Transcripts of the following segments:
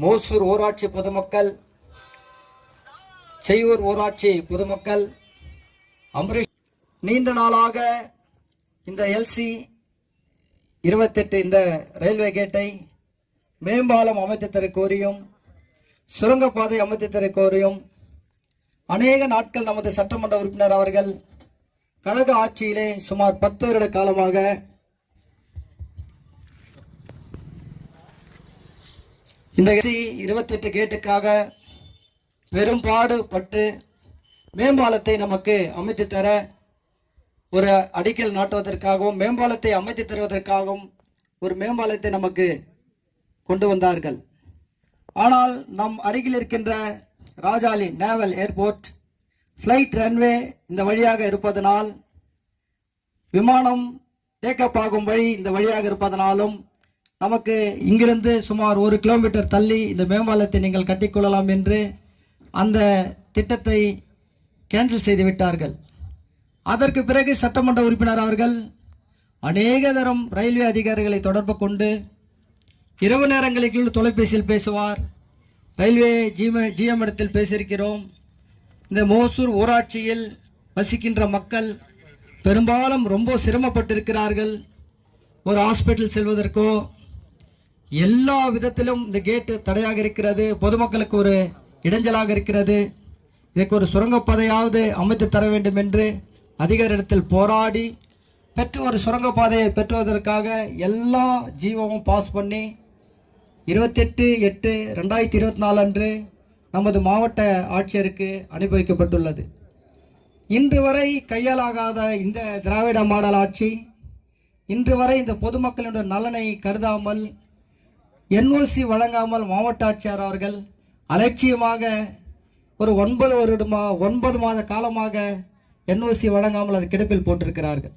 மோசூர் ஊராட்சி பொதுமக்கள் செய்யூர் ஊராட்சி பொதுமக்கள் அம்பரீஷ் நீண்ட நாளாக இந்த எல்சி இருபத்தெட்டு இந்த ரயில்வே கேட்டை மேம்பாலம் அமைத்து தர கோரியும் சுரங்கப்பாதை அமைத்து தர கோரியும் அநேக நாட்கள் நமது சட்டமன்ற உறுப்பினர் அவர்கள் கழக ஆட்சியிலே சுமார் பத்து வருட காலமாக இந்த இருபத்தெட்டு கேட்டுக்காக பெரும்பாடுபட்டு மேம்பாலத்தை நமக்கு அமைத்து தர ஒரு அடிக்கல் நாட்டுவதற்காகவும் மேம்பாலத்தை அமைத்து தருவதற்காகவும் ஒரு மேம்பாலத்தை நமக்கு கொண்டு வந்தார்கள். ஆனால் நம் அருகில் இருக்கின்ற Rajali naval airport flight runway இந்த வழியாக இருப்பதனால் விமானம் டேக்கப் ஆகும் வழி இந்த வழியாக இருப்பதனாலும் நமக்கு இங்கிருந்து சுமார் ஒரு கிலோமீட்டர் தள்ளி இந்த மேம்பாலத்தை நீங்கள் கட்டிக்கொள்ளலாம் என்று அந்த திட்டத்தை கேன்சல் செய்து விட்டார்கள். அதற்கு பிறகு சட்டமன்ற உறுப்பினர் அவர்கள் அநேக தரம் ரயில்வே அதிகாரிகளை தொடர்பு கொண்டு இரவு நேரங்களுக்குள் தொலைபேசியில் பேசுவார். ரயில்வே ஜிஎம் ஜிஎம் இடத்தில் பேசியிருக்கிறோம். இந்த மோசூர் ஊராட்சியில் வசிக்கின்ற மக்கள் பெரும்பாலும் ரொம்ப சிரமப்பட்டிருக்கிறார்கள். ஒரு ஹாஸ்பிட்டல் செல்வதற்கோ எல்லா விதத்திலும் இந்த கேட்டு தடையாக இருக்கிறது. பொதுமக்களுக்கு ஒரு இடைஞ்சலாக இருக்கிறது. இதற்கு ஒரு சுரங்கப்பாதையாவது அமைத்து தர வேண்டும் என்று அதிகாரிடத்தில் போராடி பெற்று ஒரு சுரங்கப்பாதையை பெற்றுவதற்காக எல்லா ஜீவமும் பாஸ் பண்ணி இருபத்தெட்டு எட்டு ரெண்டாயிரத்தி இருபத்தி நாலு அன்று நமது மாவட்ட ஆட்சியருக்கு அனுப்பி வைக்கப்பட்டுள்ளது இன்று வரை கையாலாகாத இந்த திராவிட மாடல் ஆட்சி இன்று வரை இந்த பொதுமக்களுடைய நலனை கருதாமல் என்ஓசி வழங்காமல் மாவட்ட ஆட்சியர் அவர்கள் அலட்சியமாக ஒரு ஒன்பது வருடமா ஒன்பது மாத காலமாக என்ஓசி வழங்காமல் அது கிடப்பில் போட்டிருக்கிறார்கள்.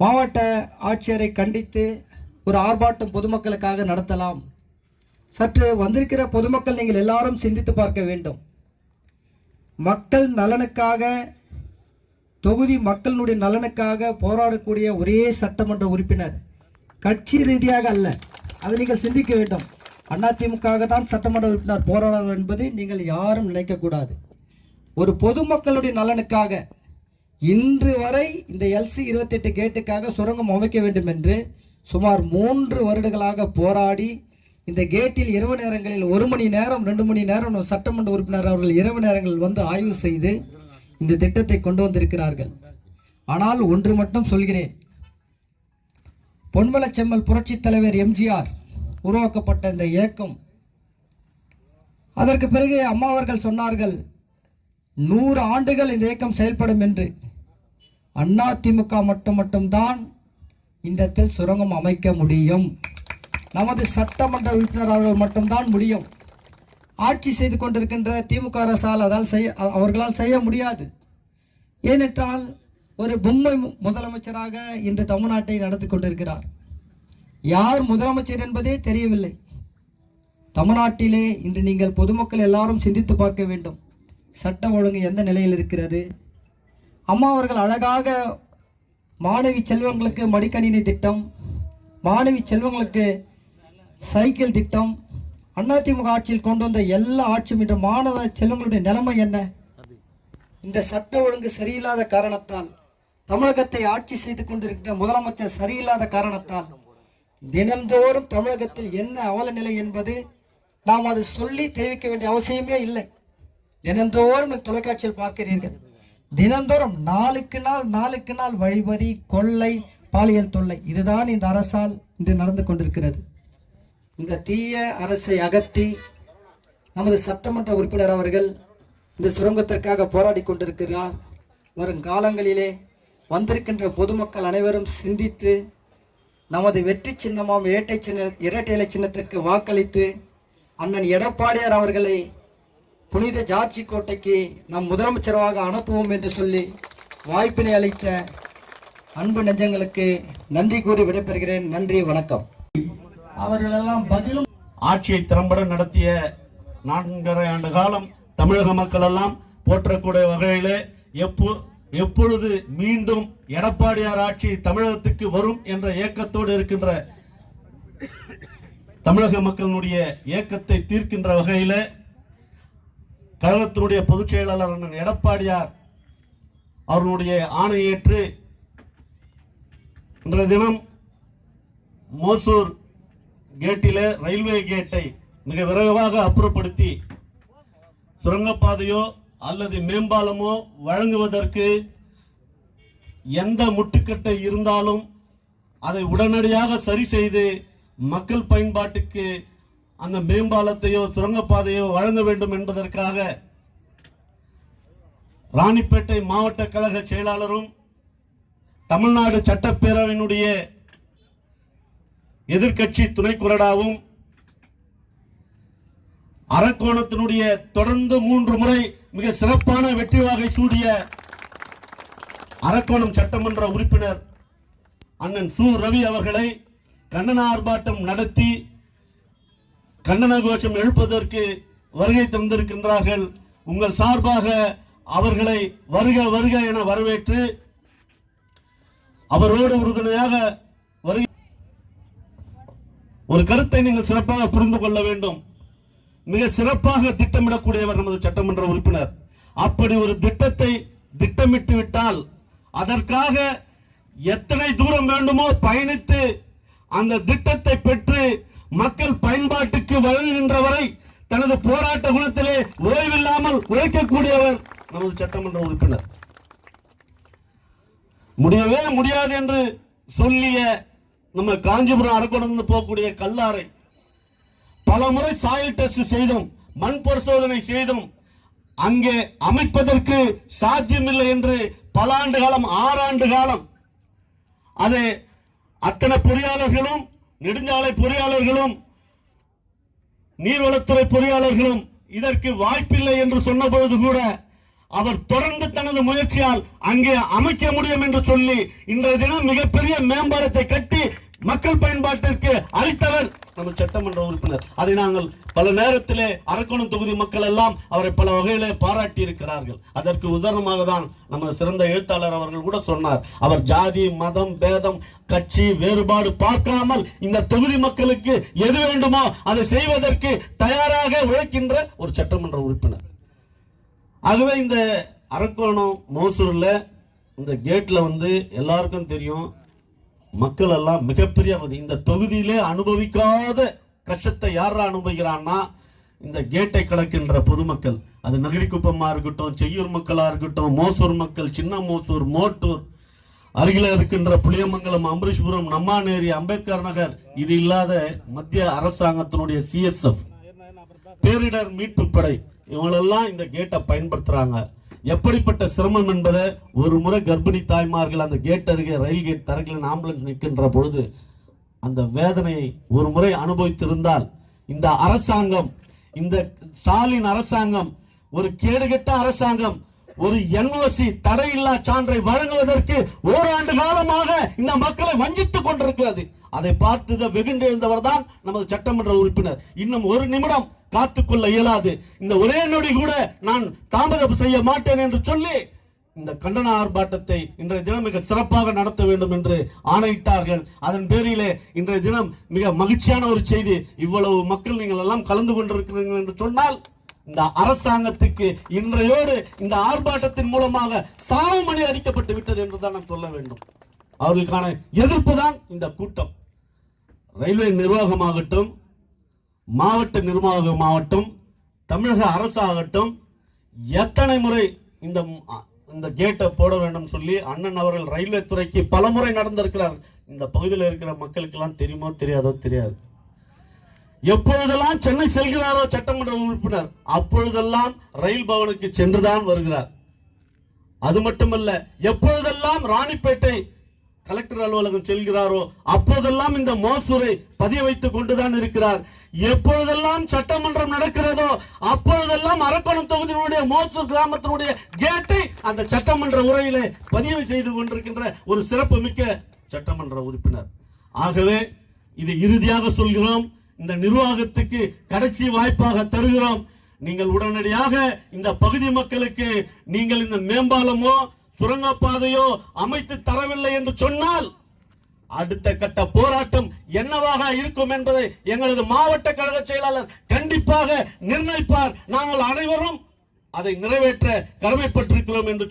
மாவட்ட ஆட்சியரை கண்டித்து ஒரு ஆர்ப்பாட்டம் பொதுமக்களுக்காக நடத்தலாம். சற்று வந்திருக்கிற பொதுமக்கள் நீங்கள் எல்லாரும் சிந்தித்து பார்க்க வேண்டும். மக்கள் நலனுக்காக தொகுதி மக்களினுடைய நலனுக்காக போராடக்கூடிய ஒரே சட்டமன்ற உறுப்பினர் கட்சி ரீதியாக அல்ல. அதை நீங்கள் சிந்திக்க வேண்டும். அதிமுக தான் சட்டமன்ற உறுப்பினர் போராடுவார் என்பதை நீங்கள் யாரும் நினைக்கக்கூடாது ஒரு பொதுமக்களுடைய நலனுக்காக இன்று வரை இந்த எல்சி இருபத்தெட்டு கேட்டுக்காக சுரங்கம் அமைக்க வேண்டும் என்று சுமார் மூன்று வருடங்களாக போராடி இந்த கேட்டில் இரவு நேரங்களில் ஒரு மணி நேரம் ரெண்டு மணி நேரம் சட்டமன்ற உறுப்பினர் அவர்கள் இரவு நேரங்களில் வந்து ஆய்வு செய்து இந்த திட்டத்தை கொண்டு வந்திருக்கிறார்கள். ஆனால் ஒன்று மட்டும் சொல்கிறேன். பொன்மலச்செம்மல் புரட்சித் தலைவர் எம்ஜிஆர் உருவாக்கப்பட்ட இந்த இயக்கம். அதற்கு பிறகு அம்மா அவர்கள் சொன்னார்கள் நூறு ஆண்டுகள் இந்த இயக்கம் செயல்படும் என்று. அண்ணா திமுக மட்டும் மட்டும்தான் இந்த இடத்தில் சுரங்கம் அமைக்க முடியும். நமது சட்டமன்ற உறுப்பினர் அவர்கள் மட்டும்தான் முடியும். ஆட்சி செய்து கொண்டிருக்கின்ற திமுக அரசால் அதால் செய்ய அவர்களால் செய்ய முடியாது. ஏனென்றால் ஒரு பொம்மை முதலமைச்சராக இன்று தமிழ்நாட்டை நடத்தி கொண்டிருக்கிறார். யார் முதலமைச்சர் என்பதே தெரியவில்லை. தமிழ்நாட்டிலே இன்று நீங்கள் பொதுமக்கள் எல்லாரும் சிந்தித்து பார்க்க வேண்டும். சட்ட ஒழுங்கு எந்த நிலையில் இருக்கிறது? அம்மா அவர்கள் அழகாக மாணவி செல்வங்களுக்கு மடிக்கணினி திட்டம் மாணவி செல்வங்களுக்கு சைக்கிள் திட்டம் அதிமுக ஆட்சியில் கொண்டு வந்த எல்லா ஆட்சியும் இன்று மாணவ செல்வங்களுடைய நிலைமை என்ன? இந்த சட்ட ஒழுங்கு சரியில்லாத காரணத்தால் தமிழகத்தை ஆட்சி செய்து கொண்டிருக்கிற முதலமைச்சர் சரியில்லாத காரணத்தால் தினந்தோறும் தமிழகத்தில் என்ன அவல நிலை என்பது நாம் அது சொல்லி தெரிவிக்க வேண்டிய அவசியமே இல்லை. தினந்தோறும் தொலைக்காட்சியில் பார்க்கிறீர்கள். தினந்தோறும் நாளுக்கு நாள் நாளுக்கு நாள் வழிபறி கொள்ளை பாலியல் தொல்லை இதுதான் இந்த அரசால் இன்று நடந்து கொண்டிருக்கிறது. இந்த தீய அரசை அகற்றி நமது சட்டமன்ற உறுப்பினர் அவர்கள் இந்த சுரங்கத்திற்காக போராடி கொண்டிருக்கிறார். வரும் காலங்களிலே வந்திருக்கின்ற பொதுமக்கள் அனைவரும் சிந்தித்து நமது வெற்றி சின்னமாம் இரட்டை சின்ன இரட்டை இலை சின்னத்திற்கு வாக்களித்து அண்ணன் எடப்பாடியார் அவர்களை புனித ஜார்ஜி கோட்டைக்கு நம் முதலமைச்சராக அனுப்புவோம் என்று சொல்லி வாய்ப்பினை அளித்த அன்பு நெஞ்சங்களுக்கு நன்றி கூறி விடைபெறுகிறேன். நன்றி வணக்கம். அவர்களெல்லாம் பதிலும் ஆட்சியை திறம்பட நடத்திய நான்கரை ஆண்டு காலம் தமிழக மக்கள் எல்லாம் போற்றக்கூடிய வகையிலே எப்போ எப்பொழுது மீண்டும் எடப்பாடியார் ஆட்சி தமிழகத்துக்கு வரும் என்ற ஏக்கத்தோடு இருக்கின்ற தமிழக மக்களினுடைய ஏக்கத்தை தீர்க்கின்ற வகையில் கழகத்தினுடைய பொதுச் செயலாளர் அண்ணன் எடப்பாடியார் அவர்களுடைய ஆணையேற்று இன்றைய தினம் மோசூர் கேட்டில ரயில்வே கேட்டை மிக விரைவாக அப்புறப்படுத்தி சுரங்கப்பாதையோ அல்லது மேம்பாலமோ வழங்குவதற்கு எந்த முட்டுக்கட்டை இருந்தாலும் அதை உடனடியாக சரி செய்து மக்கள் பயன்பாட்டுக்கு அந்த மேம்பாலத்தையோ சுரங்கப்பாதையோ வழங்க வேண்டும் என்பதற்காக ராணிப்பேட்டை மாவட்ட கழக செயலாளரும் தமிழ்நாடு சட்டப்பேரவையினுடைய எதிர்க்கட்சி துணை கொறடாவும் அரக்கோணத்தினுடைய தொடர்ந்து மூன்று முறை மிக சிறப்பான வெற்றி வாகை சூடிய அரக்கோணம் சட்டமன்ற உறுப்பினர் அண்ணன் சு. ரவி அவர்களை கண்டன ஆர்ப்பாட்டம் நடத்தி கண்டன கோஷம் எழுப்பதற்கு வருகை தந்திருக்கின்றார்கள். உங்கள் சார்பாக அவர்களை வருக வருக என வரவேற்று அவரோடு உறுதுணையாக வருகை ஒரு கருத்தை நீங்கள் சிறப்பாக புரிந்து கொள்ள வேண்டும். மிக சிறப்பாக திட்டமிடக்கூடியவர் நமது சட்டமன்ற உறுப்பினர். அப்படி ஒரு திட்டத்தை திட்டமிட்டு விட்டால் அதற்காக எத்தனை தூரம் வேண்டுமோ பயணித்து அந்த திட்டத்தை பெற்று மக்கள் பயன்பாட்டுக்கு வழங்குகின்ற வரை தனது போராட்ட குணத்திலே ஓய்வில்லாமல் உழைக்கக்கூடியவர் நமது சட்டமன்ற உறுப்பினர். முடியவே முடியாது என்று சொல்லிய நம்ம காஞ்சிபுரம் அரக்கோணம் போகக்கூடிய கல்லாரை பல முறை சாயல் டெஸ்ட் செய்தும் மண் பரிசோதனை செய்தும் அங்கே அமைப்பதற்கு சாத்தியமில்லை என்று பல ஆண்டு காலம் ஆறாண்டு காலம் அது அத்தனை பொறியாளர்களும் நெடுஞ்சாலை பொறியாளர்களும் நீர்வளத்துறை பொறியாளர்களும் இதற்கு வாய்ப்பில்லை என்று சொன்னபோது கூட அவர் தொடர்ந்து தனது முயற்சியால் அங்கே அமைக்க முடியும் என்று சொல்லி இன்றைய தினம் மிகப்பெரிய மேம்பாலத்தை கட்டி மக்கள் பயன்பாட்டிற்கு அளித்தவர் நம்ம சட்டமன்ற உறுப்பினர். அதை நாங்கள் பல நேரத்திலே அரக்கோணம் தொகுதி மக்கள் எல்லாம் அவரை பல வகையிலே பாராட்டி இருக்கிறார்கள் அதற்கு உதாரணமாக தான் நம்ம சிறந்த எழுத்தாளர் அவர்கள் கூட சொன்னார். அவர் ஜாதி மதம் பேதம் கட்சி வேறுபாடு பார்க்காமல் இந்த தொகுதி மக்களுக்கு எது வேண்டுமோ அதை செய்வதற்கு தயாராக உழைக்கின்ற ஒரு சட்டமன்ற உறுப்பினர். ஆகவே இந்த அரக்கோணம் மோசூர்ல இந்த கேட்ல வந்து எல்லாருக்கும் தெரியும். மக்கள் எல்லாம் மிகப்பெரிய இந்த தொகுதியிலே அனுபவிக்காத கஷ்டத்தை யார் அனுபவிக்கிறான்னா இந்த கேட்டை கலக்கின்ற பொதுமக்கள். அது நகரிக்குப்பமா இருக்கட்டும் செய்யூர் மக்களா இருக்கட்டும் மோசூர் மக்கள் சின்ன மோசூர் மோட்டூர் அருகில இருக்கின்ற புளியமங்கலம் அம்பரீஷ்புரம் நம்மாநேரி அம்பேத்கர் நகர் இது இல்லாத மத்திய அரசாங்கத்தினுடைய சிஎஸ்எஃப் பேரிடர் மீட்பு படை இவங்களெல்லாம் இந்த கேட்டை பயன்படுத்துறாங்க. எப்படிப்பட்ட சிரமம் என்பதை ஒரு முறை கர்ப்பிணி தாய்மார்கள் அந்த கேட் அருகே ரயில் கேட் தரக்கில் ஆம்புலன்ஸ் நிற்கின்ற பொழுது அந்த வேதனையை ஒரு முறை அனுபவித்திருந்தால் இந்த அரசாங்கம் இந்த ஸ்டாலின் அரசாங்கம் ஒரு கேடுகெட்ட அரசாங்கம் ஒரு என்ஓசி தடையில்லா சான்றை வழங்குவதற்கு ஓராண்டு காலமாக இந்த மக்களை வஞ்சித்துக் கொண்டிருக்கிறது. அதை பார்த்து வெகுண்டு எழுந்தவர் தான் நமது சட்டமன்ற உறுப்பினர். இன்னும் ஒரு நிமிடம் காத்துக்கொள்ள இயலாது. இந்த ஒரே நொடி கூட நான் தாமதம் செய்ய மாட்டேன் என்று சொல்லி இந்த கண்டன ஆர்ப்பாட்டத்தை இன்றைய தினம் மிக சிறப்பாக நடத்த வேண்டும் என்று ஆணையிட்டார்கள். அதன் பேரிலே இன்றைய தினம் மிக மகிழ்ச்சியான ஒரு செய்தி. இவ்வளவு மக்கள் நீங்கள் எல்லாம் கலந்து கொண்டிருக்கிறீர்கள் என்று சொன்னால் இந்த அரசாங்கத்துக்கு இன்றையோடு இந்த ஆர்ப்பாட்டத்தின் மூலமாக சாவுமணி அடிக்கப்பட்டு விட்டது என்றுதான் நாம் சொல்ல வேண்டும். அவர்களுக்கான எதிர்ப்பு தான் இந்த கூட்டம். ரயில்வே நிர்வாகமாகட்டும் மாவட்ட நிர்வாகமாகட்டும் தமிழக அரசாகட்டும் எத்தனை முறை இந்த இந்த கேட்டை போட வேண்டும் சொல்லி அண்ணன் அவர்கள் ரயில்வே துறைக்கு பல முறை நடந்திருக்கிறார். இந்த பகுதியில் இருக்கிற மக்களுக்கெல்லாம் தெரியுமோ தெரியாதோ தெரியாது. எப்பொழுதெல்லாம் சென்னை செல்கிறாரோ சட்டமன்ற உறுப்பினர் அப்பொழுதெல்லாம் ரயில் பவனுக்கு சென்றுதான் வருகிறார். அது மட்டுமல்ல எப்பொழுதெல்லாம் ராணிப்பேட்டை கலெக்டர் அலுவலகம் செல்கிறாரோ அப்போதெல்லாம் இந்த மோசூரை பதிய வைத்துக் கொண்டுதான் இருக்கிறார். எப்பொழுதெல்லாம் சட்டமன்றம் நடக்கிறதோ அப்பொழுதெல்லாம் அரக்கோணம் தொகுதியினுடைய மோசூர் கிராமத்தினுடைய கேட்டை அந்த சட்டமன்ற உரையிலே பதிவு செய்து கொண்டிருக்கின்ற ஒரு சிறப்பு மிக்க சட்டமன்ற உறுப்பினர். ஆகவே இது இறுதியாக சொல்கிறோம். இந்த நிர்வாகத்துக்கு கடைசி வாய்ப்பாக தருகிறோம். நீங்கள் உடனடியாக இந்த பகுதி மக்களுக்கு நீங்கள் இந்த மேம்பாலமோ சுரங்கப்பாதையோ அமைத்து தரவில்லை என்று சொன்னால் அடுத்த கட்ட போராட்டம் என்னவாக இருக்கும் என்பதை எங்களது மாவட்ட கழக செயலாளர் கண்டிப்பாக நிர்ணயிப்பார். நாங்கள் அனைவரும் அதை நிறைவேற்ற கடமைப்பட்டிருக்கிறோம் என்று